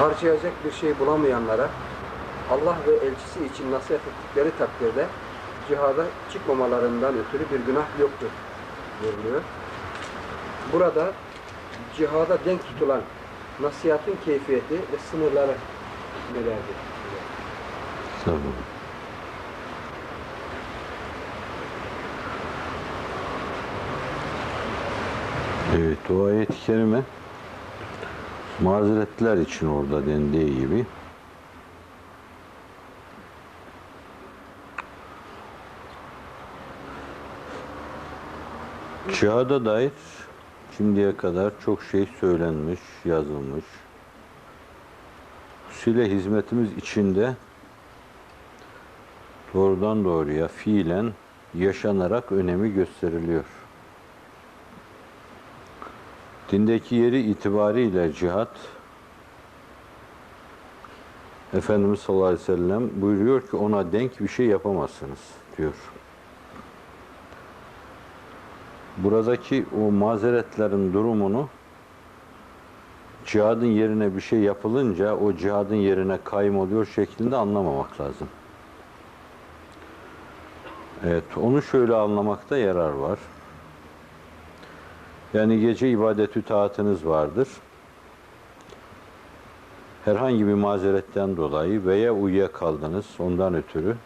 harcayacak bir şey bulamayanlara Allah ve elçisi için nasihat ettikleri takdirde cihada çıkmamalarından ötürü bir günah yoktur buyuruluyor. Burada cihada denk tutulan nasihatın keyfiyeti ve sınırları nelerdir? Tamam. Evet, o ayet-i kerime mazeretler için orada dendiği gibi Cihada dair şimdiye kadar çok şey söylenmiş, yazılmış. Hususuyla hizmetimiz içinde doğrudan doğruya fiilen yaşanarak önemi gösteriliyor. Dindeki yeri itibariyle cihat Efendimiz sallallahu aleyhi ve sellem buyuruyor ki ona denk bir şey yapamazsınız diyor. Buradaki o mazeretlerin durumunu cihadın yerine bir şey yapılınca o cihadın yerine kayım oluyor şeklinde anlamamak lazım. Evet, onu şöyle anlamakta yarar var. Yani gece ibadetü taatınız vardır. Herhangi bir mazeretten dolayı veya uyuyakaldınız ondan ötürü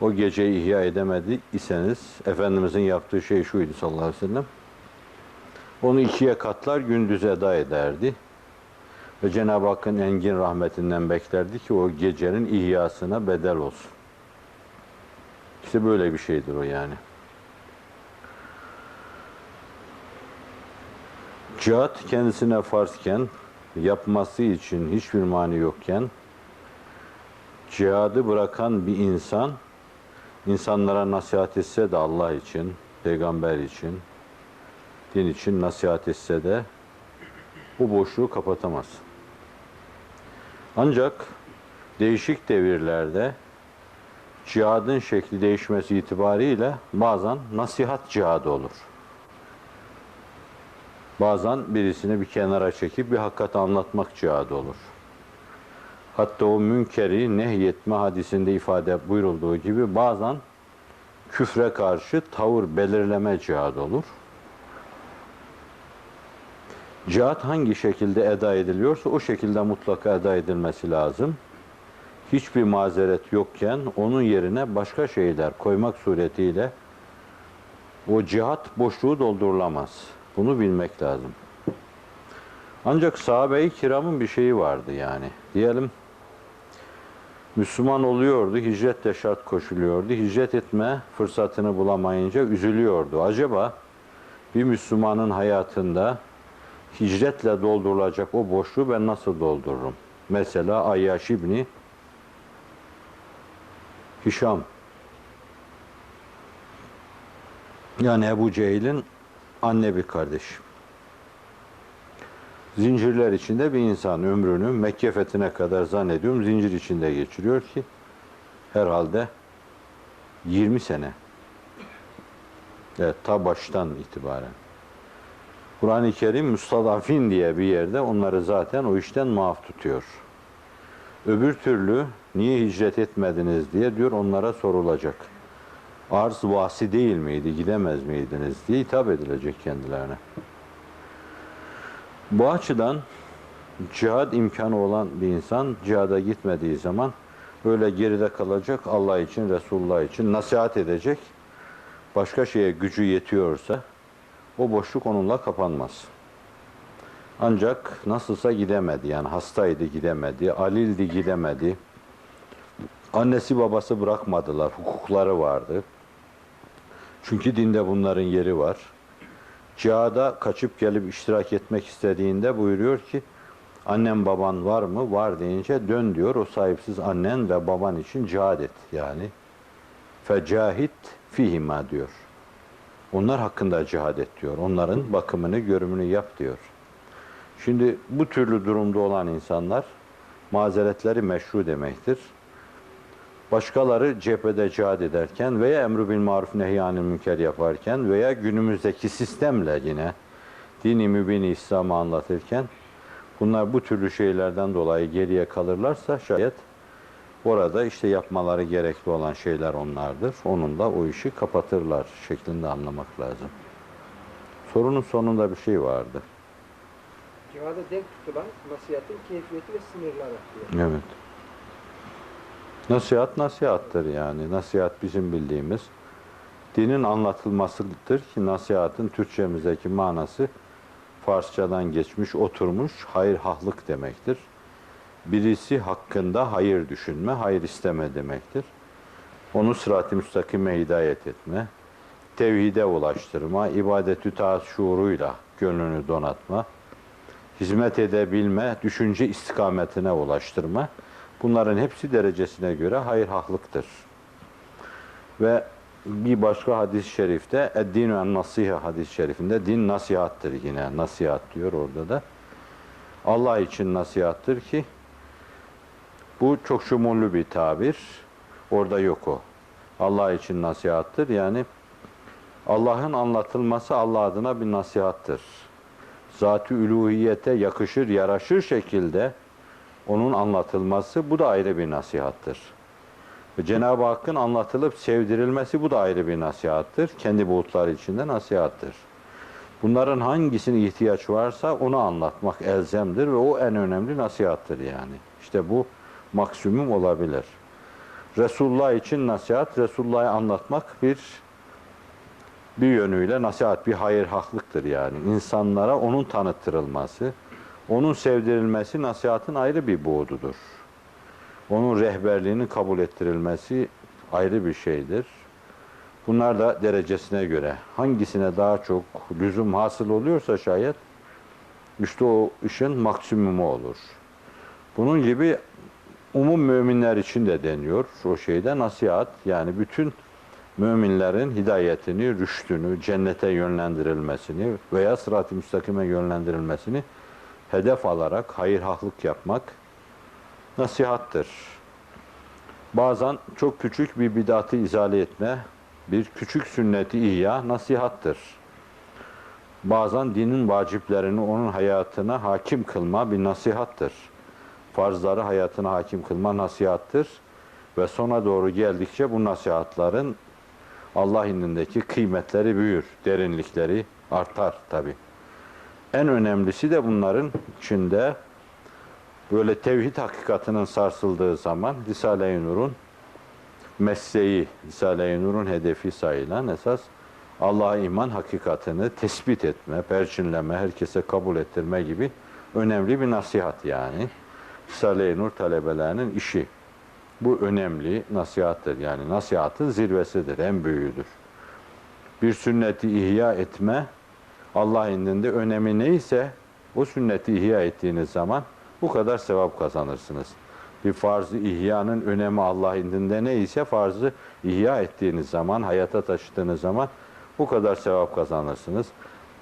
o geceyi ihya edemedi iseniz Efendimizin yaptığı şey şuydu sallallahu aleyhi ve sellem. Onu ikiye katlar gündüz eda ederdi. Ve Cenab-ı Hakk'ın engin rahmetinden beklerdi ki o gecenin ihyasına bedel olsun. İşte böyle bir şeydir o yani. Cihat kendisine farzken, yapması için hiçbir mani yokken, cihadı bırakan bir insan, insanlara nasihat etse de Allah için, peygamber için, din için nasihat etse de bu boşluğu kapatamaz. Ancak değişik devirlerde cihadın şekli değişmesi itibariyle bazen nasihat cihadı olur. Bazen birisini bir kenara çekip bir hakikat anlatmak cihadı olur. Hatta o münkeri nehyetme hadisinde ifade buyurulduğu gibi bazen küfre karşı tavır belirleme cihadı olur. Cihat hangi şekilde eda ediliyorsa o şekilde mutlaka eda edilmesi lazım. Hiçbir mazeret yokken onun yerine başka şeyler koymak suretiyle o cihat boşluğu doldurulamaz. Bunu bilmek lazım. Ancak sahabe-i kiramın bir şeyi vardı yani. Diyelim Müslüman oluyordu, hicret de şart koşuluyordu. Hicret etme fırsatını bulamayınca üzülüyordu. Acaba bir Müslümanın hayatında hicretle doldurulacak o boşluğu ben nasıl doldururum? Mesela Ayyaş İbni Hişam yani Ebu Cehil'in anne bir kardeş. Zincirler içinde bir insan ömrünü Mekke fethine kadar zannediyorum zincir içinde geçiriyor ki herhalde 20 sene. Evet, ta baştan itibaren. Kur'an-ı Kerim müstadafin diye bir yerde onları zaten o işten muaf tutuyor. Öbür türlü niye hicret etmediniz diye diyor onlara sorulacak. Arz vasi değil miydi, gidemez miydiniz diye hitap edilecek kendilerine. Bu açıdan cihad imkanı olan bir insan cihada gitmediği zaman öyle geride kalacak Allah için, Resulullah için nasihat edecek. Başka şeye gücü yetiyorsa o boşluk onunla kapanmaz. Ancak nasılsa gidemedi yani hastaydı gidemedi, alildi gidemedi. Annesi babası bırakmadılar, hukukları vardı. Çünkü dinde bunların yeri var. Cihada kaçıp gelip iştirak etmek istediğinde buyuruyor ki annem baban var mı? Var deyince dön diyor. O sahipsiz annen ve baban için cihad et yani. Fecahit fihima diyor. Onlar hakkında cihad et diyor. Onların bakımını, görümünü yap diyor. Şimdi bu türlü durumda olan insanlar mazeretleri meşru demektir. Başkaları cephede cihad ederken veya emru bil maruf nehyanil münker yaparken veya günümüzdeki sistemle yine dini mübini İslam'ı anlatırken Bunlar bu türlü şeylerden dolayı geriye kalırlarsa şayet orada işte yapmaları gerekli olan şeyler onlardır. Onun da o işi kapatırlar şeklinde anlamak lazım. Sorunun sonunda bir şey vardı. Cihada denk tutulan nasihatin keyfiyeti ve sınırları. Evet. Nasihat nasihattır yani. Nasihat bizim bildiğimiz dinin anlatılmasıdır ki nasihatın Türkçemizdeki manası Farsçadan geçmiş, oturmuş hayır hahlık demektir. Birisi hakkında hayır düşünme, hayır isteme demektir. Onu sırat-ı müstakime hidayet etme, tevhide ulaştırma, ibadet-ü taat şuuruyla gönlünü donatma, hizmet edebilme, düşünce istikametine ulaştırma. Bunların hepsi derecesine göre hayır hahlıktır. Ve bir başka hadis-i şerifte Eddinu en nasiha hadis-i şerifinde din nasihattır yine. Nasihat diyor orada da. Allah için nasihattır ki bu çok şumullü bir tabir. Orada yok o. Allah için nasihattır. Yani Allah'ın anlatılması Allah adına bir nasihattır. Zat-ı yakışır, yaraşır şekilde onun anlatılması bu da ayrı bir nasihattır. Cenab-ı Hakk'ın anlatılıp sevdirilmesi bu da ayrı bir nasihattır. Kendi buğutları içinde nasihattır. Bunların hangisine ihtiyaç varsa onu anlatmak elzemdir ve o en önemli nasihattır yani. İşte bu maksimum olabilir. Resulullah için nasihat, Resulullah'ı anlatmak bir bir yönüyle nasihat, bir hayır haklıktır yani. İnsanlara onun tanıttırılması, onun sevdirilmesi nasihatın ayrı bir buğdudur. Onun rehberliğinin kabul ettirilmesi ayrı bir şeydir. Bunlar da derecesine göre hangisine daha çok lüzum hasıl oluyorsa şayet işte o işin maksimumu olur. Bunun gibi umum müminler için de deniyor o şeyde nasihat yani bütün müminlerin hidayetini, rüştünü, cennete yönlendirilmesini veya sırat-ı müstakime yönlendirilmesini hedef alarak hayır haklık yapmak nasihattır. Bazen çok küçük bir bidatı izale etme, bir küçük sünneti ihya nasihattır. Bazen dinin vaciplerini onun hayatına hakim kılma bir nasihattır. Farzları hayatına hakim kılma nasihattır. Ve sona doğru geldikçe bu nasihatların Allah indindeki kıymetleri büyür, derinlikleri artar tabi. En önemlisi de bunların içinde böyle tevhid hakikatinin sarsıldığı zaman Risale-i Nur'un mesleği, Risale-i Nur'un hedefi sayılan esas Allah'a iman hakikatini tespit etme, perçinleme, herkese kabul ettirme gibi önemli bir nasihat yani. Risale-i Nur talebelerinin işi. Bu önemli nasihattır. Yani nasihatın zirvesidir, en büyüğüdür. Bir sünneti ihya etme, Allah indinde önemi neyse o sünneti ihya ettiğiniz zaman bu kadar sevap kazanırsınız. Bir farzı ihyanın önemi Allah indinde neyse farzı ihya ettiğiniz zaman, hayata taşıdığınız zaman bu kadar sevap kazanırsınız.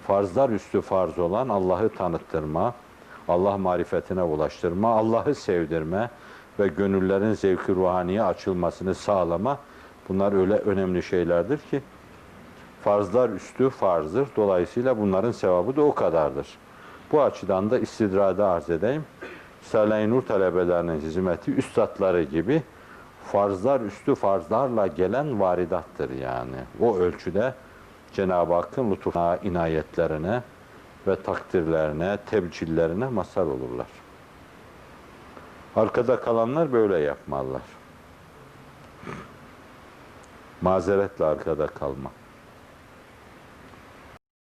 Farzlar üstü farz olan Allah'ı tanıttırma, Allah marifetine ulaştırma, Allah'ı sevdirme ve gönüllerin zevki ruhaniye açılmasını sağlama bunlar öyle önemli şeylerdir ki farzlar üstü farzdır. Dolayısıyla bunların sevabı da o kadardır. Bu açıdan da istidrada arz edeyim. Risale-i Nur talebelerinin hizmeti üstadları gibi farzlar üstü farzlarla gelen varidattır yani. O ölçüde Cenab-ı Hakk'ın lütufuna, inayetlerine ve takdirlerine, tebcillerine mazhar olurlar. Arkada kalanlar böyle yapmalılar. Mazeretle arkada kalma.